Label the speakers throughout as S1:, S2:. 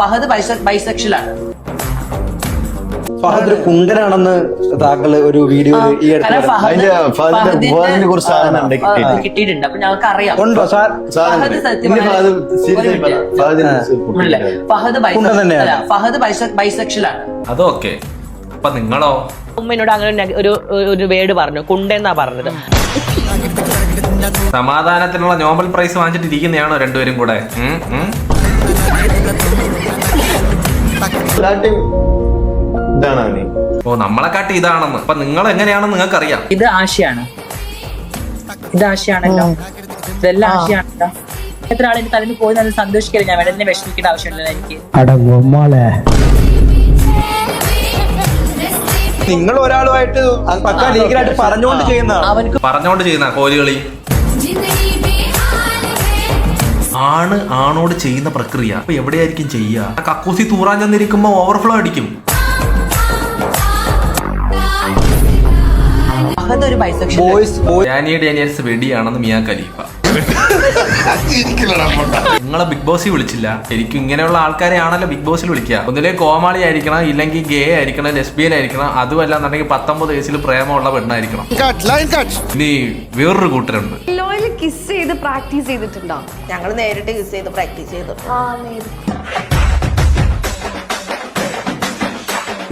S1: ഫഹദ് ബൈസെക്ഷലാണ്.
S2: ഫഹദ് ഒരു കുണ്ടനാണെന്ന് താങ്കൾ ഒരു വീഡിയോ ഈ
S1: കിട്ടിയിട്ടുണ്ട്. അപ്പൊ ഞങ്ങൾക്ക് അറിയാം.
S2: ഉണ്ടോ? സാർ
S1: ഫഹദ് സത്യം
S3: ഇനി ഫഹദ്
S1: ബൈസെക്ഷലാണ്.
S4: അതൊക്കെ അപ്പൊ നിങ്ങളോ?
S5: ഉമ്മ അങ്ങനെ ഒരു ഒരു വേർഡ് പറഞ്ഞു. കുണ്ടെന്നാ പറഞ്ഞത്.
S4: സമാധാനത്തിനുള്ള നോബൽ പ്രൈസ് വാങ്ങിച്ചിട്ടിരിക്കുന്നതാണോ രണ്ടുപേരും കൂടെ? ഓ നമ്മളെ കാട്ടി ഇതാണെന്ന്. അപ്പൊ നിങ്ങൾ എങ്ങനെയാണെന്ന് നിങ്ങൾക്ക് അറിയാം
S6: ഇത് ആശയാണ്. ഇത് ആശയാണല്ലോ. ഇതെല്ലാം ആശയാണല്ലോ. എത്ര ആളെ തലയിൽ പോയി നല്ല സന്തോഷിക്കില്ല? ഞാൻ വേണം എന്നെ വിഷമിക്കേണ്ട ആവശ്യമില്ലല്ലോ എനിക്ക്.
S2: നിങ്ങൾ ഒരാളുമായിട്ട് പക്ക ലീഗലായിട്ട് പറഞ്ഞുകൊണ്ട് ചെയ്യുന്നതാണ്?
S1: അവർക്ക്
S4: പറഞ്ഞോണ്ട് ചെയ്യുന്ന കോലുകളി. ആണ് ആണോട് ചെയ്യുന്ന പ്രക്രിയ. അപ്പൊ എവിടെയായിരിക്കും ചെയ്യുക? ആ കക്കൂസി തൂറാൻ ചെന്നിരിക്കുമ്പോ ഓവർഫ്ലോ അടിക്കും.
S2: ബോയ്സ് ബോയ്
S4: ഡാനിയ ഡാനിയൽസ് വെടിയാണെന്ന് മിയാ ഖലീഫ. നിങ്ങളെ ബിഗ് ബോസിൽ വിളിച്ചില്ല. ശരിക്കും ഇങ്ങനെയുള്ള ആൾക്കാരെ ആണല്ലോ ബിഗ് ബോസിൽ വിളിക്കുക. ഒന്നിലെ കോമാളി ആയിരിക്കണം ഇല്ലെങ്കിൽ ഗേ ആയിരിക്കണം ലെസ്ബിയൻ ആയിരിക്കണം അതുമല്ല എന്നുണ്ടെങ്കിൽ പത്തൊമ്പത് വയസ്സിൽ പ്രേമമുള്ള പെണ്ണായിരിക്കണം. ഇനി വേറൊരു കൂട്ടരുണ്ട്.
S7: ലോയിൽ കിസ് ചെയ്ത് പ്രാക്ടീസ് ചെയ്തിട്ടുണ്ടോ?
S8: ഞങ്ങൾ നേരിട്ട് കിസ് ചെയ്ത് പ്രാക്ടീസ് ചെയ്തു.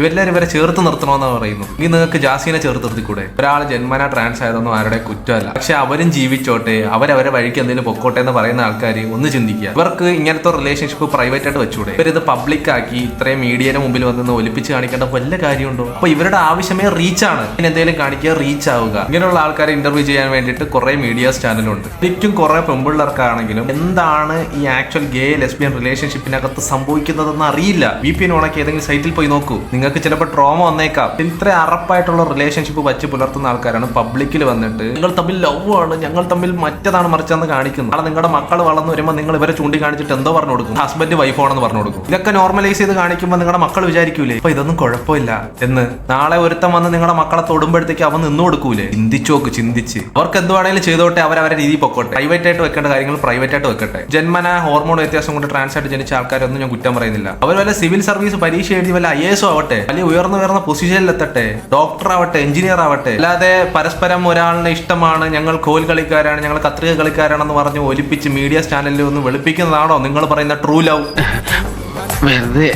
S4: ഇവരെല്ലാവരും ഇവരെ ചേർത്ത് നിർത്തണമെന്നാണ് പറയുന്നത് ഇനി നിങ്ങൾക്ക് ജാസീനെ ചേർത്ത് നിർത്തിക്കൂടെ? ഒരാൾ ജന്മന ട്രാൻസ് ആയതൊന്നും ആരുടെ കുറ്റമല്ല. പക്ഷെ അവരും ജീവിച്ചോട്ടെ അവരവരെ വഴിക്ക് എന്തെങ്കിലും പൊക്കോട്ടെ എന്ന് പറയുന്ന ആൾക്കാർ ഒന്ന് ചിന്തിക്കുക. ഇവർക്ക് ഇങ്ങനത്തെ റിലേഷൻഷിപ്പ് പ്രൈവറ്റ് ആയിട്ട് വെച്ചൂടെ? ഇവരിത് പബ്ലിക് ആക്കി ഇത്രയും മീഡിയയുടെ മുമ്പിൽ വന്ന് ഒലിപ്പിച്ച് കാണിക്കേണ്ട വല്ല കാര്യമുണ്ടോ? അപ്പൊ ഇവരുടെ ആവശ്യമേ റീച്ച് ആണ്. ഇനി എന്തെങ്കിലും കാണിക്കുക റീച്ച് ആവുക. ഇങ്ങനെയുള്ള ആൾക്കാരെ ഇന്റർവ്യൂ ചെയ്യാൻ വേണ്ടിയിട്ട് കുറെ മീഡിയാസ് ചാനലുണ്ട് ശരിക്കും കുറെ പെമ്പിള്ളേർക്കാണെങ്കിലും എന്താണ് ഈ ആക്ച്വൽ ഗേ ലെസ്ബിയൻ റിലേഷൻഷിപ്പിനകത്ത് സംഭവിക്കുന്നതെന്ന് അറിയില്ല. വി പി എൻ ഉണക്കി ഏതെങ്കിലും സൈറ്റിൽ പോയി നോക്കൂ. നിങ്ങൾക്ക് ചിലപ്പോൾ ട്രോമ വന്നേക്കാം. ഇത്ര അറപ്പായിട്ടുള്ള റിലേഷൻഷിപ്പ് വച്ച് പുലർത്തുന്ന ആൾക്കാരാണ് പബ്ലിക്കിൽ വന്നിട്ട്. നിങ്ങൾ തമ്മിൽ ലവ് ആണ്. ഞങ്ങൾ തമ്മിൽ മറ്റതാണ് മറിച്ചെന്ന് കാണിക്കുന്നു. അവിടെ നിങ്ങളുടെ മക്കൾ വളർന്നു വരുമ്പോൾ നിങ്ങൾ ഇവരെ ചൂണ്ടിക്കാണിച്ചിട്ട് എന്തോ പറഞ്ഞു കൊടുക്കും. ഹസ്ബൻഡ് വൈഫാണെന്ന് പറഞ്ഞു കൊടുക്കും. ഇതൊക്കെ നോർമലൈസ് ചെയ്ത് കാണിക്കുമ്പോൾ നിങ്ങളുടെ മക്കൾ വിചാരിക്കൂലേ? അപ്പൊ ഇതൊന്നും കുഴപ്പമില്ല എന്ന് നാളെ ഒരുത്തം വന്ന് നിങ്ങളുടെ മക്കളെ തൊടുമ്പോഴത്തേക്ക് അവൻ നിന്നു കൊടുക്കൂലേ? ചിന്തിച്ചോക്ക് ചിന്തിച്ച്. അവർക്ക് എന്ത് വേണേലും ചെയ്തോട്ടെ അവർ അവരെ രീതി പൊക്കോട്ടെ. പ്രൈവറ്റ് ആയിട്ട് വെക്കേണ്ട കാര്യങ്ങൾ പ്രൈവറ്റ് ആയിട്ട് വെക്കട്ടെ. ജന്മന ഹോർമോൺ വ്യത്യാസം കൊണ്ട് ട്രാൻസ് ആയിട്ട് ജനിച്ച ആൾക്കാരൊന്നും ഞാൻ കുറ്റം പറയുന്നില്ല. അവർ വല്ല സിവിൽ സർവീസ് പരീക്ഷ എഴുതി വല്ല ഐ എസ് ആവട്ടെ. വലിയ ഉയർന്നു വരുന്ന പൊസിഷനിൽ എത്തട്ടെ ഡോക്ടർ ആവട്ടെ എഞ്ചിനീയർ ആവട്ടെ. അല്ലാതെ പരസ്പരം ഒരാളിനെ ഇഷ്ടമാണ് ഞങ്ങൾ കോൽ കളിക്കാരാണ് ഞങ്ങൾ കത്രിക കളിക്കാരാണെന്ന് പറഞ്ഞ് ഒലിപ്പിച്ച് മീഡിയ ചാനലിൽ ഒന്ന് വെളുപ്പിക്കുന്നതാണോ നിങ്ങൾ പറയുന്ന ട്രൂ ലവ്
S9: വെറുതെ.